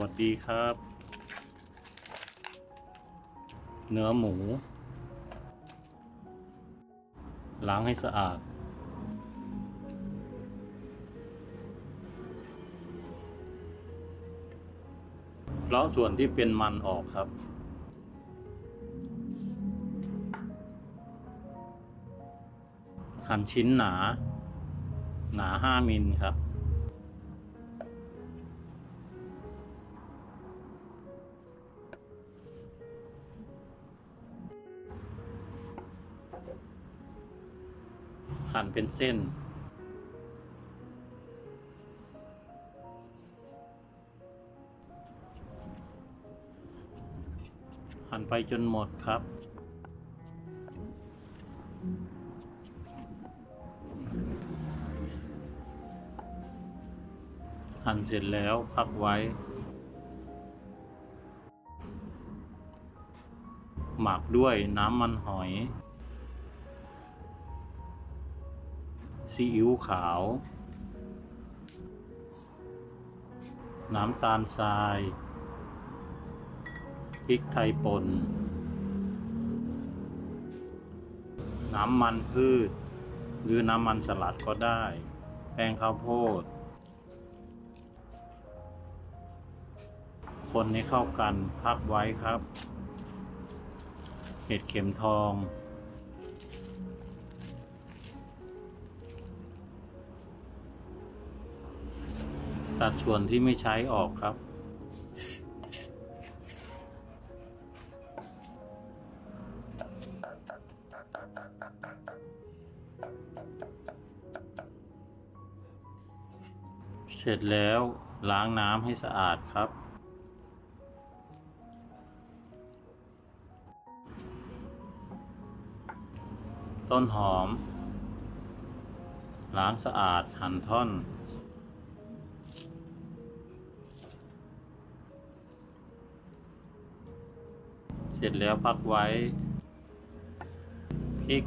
สวัสดีครับ เนื้อหมู ล้างให้สะอาด เลาะส่วนที่เป็นมันออกครับหั่นชิ้นหนา หนาห้ามิลครับ หั่นเป็นเส้น หั่นไปจนหมดครับ หั่นเสร็จแล้วพักไว้หมักด้วยน้ำมันหอย ซีอิ๊วขาว น้ำตาลทรายพริกไทยป่น น้ำมันพืช หรือน้ำมันสลัดก็ได้ แป้งข้าวโพด คนให้เข้ากันพักไว้ครับ เห็ดเข็มทอง ตัดส่วนที่ไม่ใช้ออกครับ เสร็จแล้วล้างน้ำให้สะอาดครับต้นหอม ล้างสะอาดหั่นท่อน เสร็จแล้วพักไว้พริก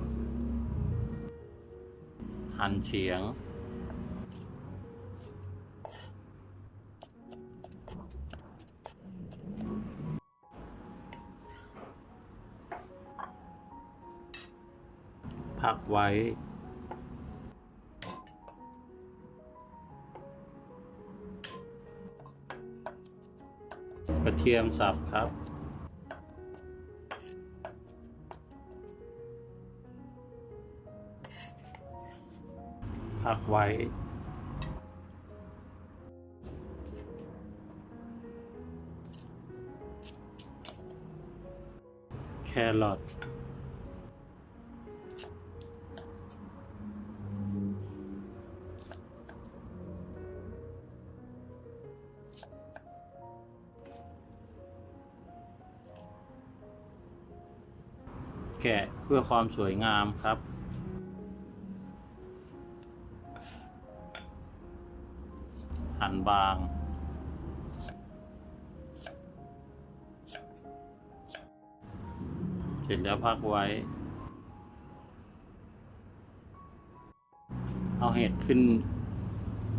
หั่นเฉียง พักไว้กระเทียมสับครับ พักไว้ แครอทแกะเพื่อความสวยงามครับ หั่นบาง เสร็จแล้วพักไว้ เอาเห็ดขึ้น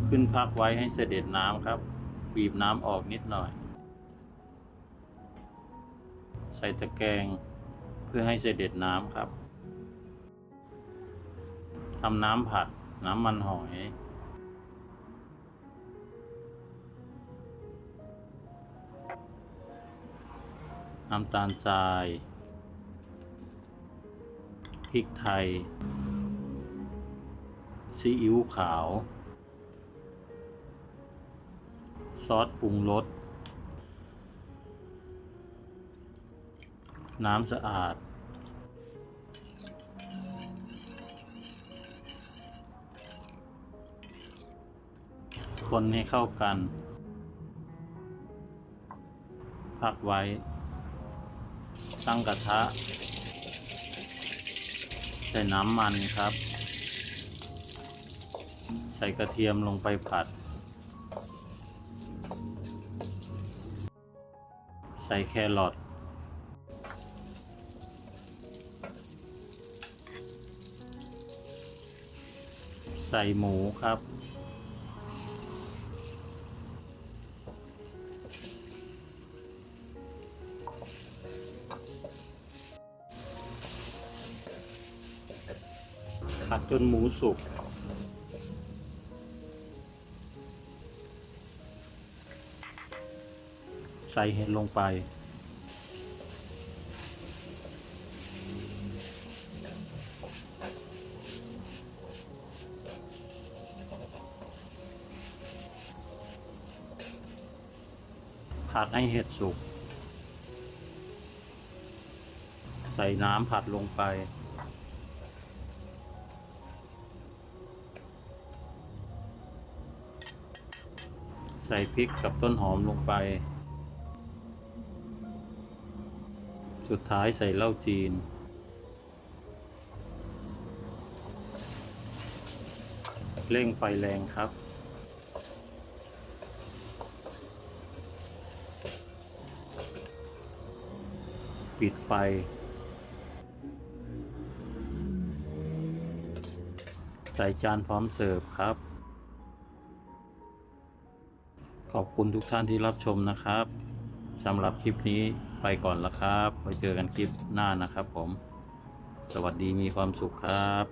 ขึ้นพักไว้ให้เสด็จน้ำครับ บีบน้ำออกนิดหน่อย ใส่ตะแกรงเพื่อให้เสด็จน้ำครับทำน้ำผัดน้ำมันหอย น้ำตาลทรายพริกไทย ซีอิ๊วขาว ซอสปรุงรส น้ำสะอาด คนให้เข้ากัน พักไว้ ตั้งกระทะ ใส่น้ำมันครับ ใส่กระเทียมลงไปผัด ใส่แครอทใส่หมูครับ ผัดจนหมูสุก ใส่เห็ดลงไป ผัดให้เห็ดสุก ใส่น้ำผัดลงไป ใส่พริกกับต้นหอมลงไป สุดท้ายใส่เหล้าจีน เร่งไฟแรงครับ ปิดไฟ ใส่จานพร้อมเสิร์ฟครับ ขอบคุณทุกท่านที่รับชมนะครับสำหรับคลิปนี้ไปก่อนละครับไว้เจอกันคลิปหน้านะครับผม สวัสดีมีความสุขครับ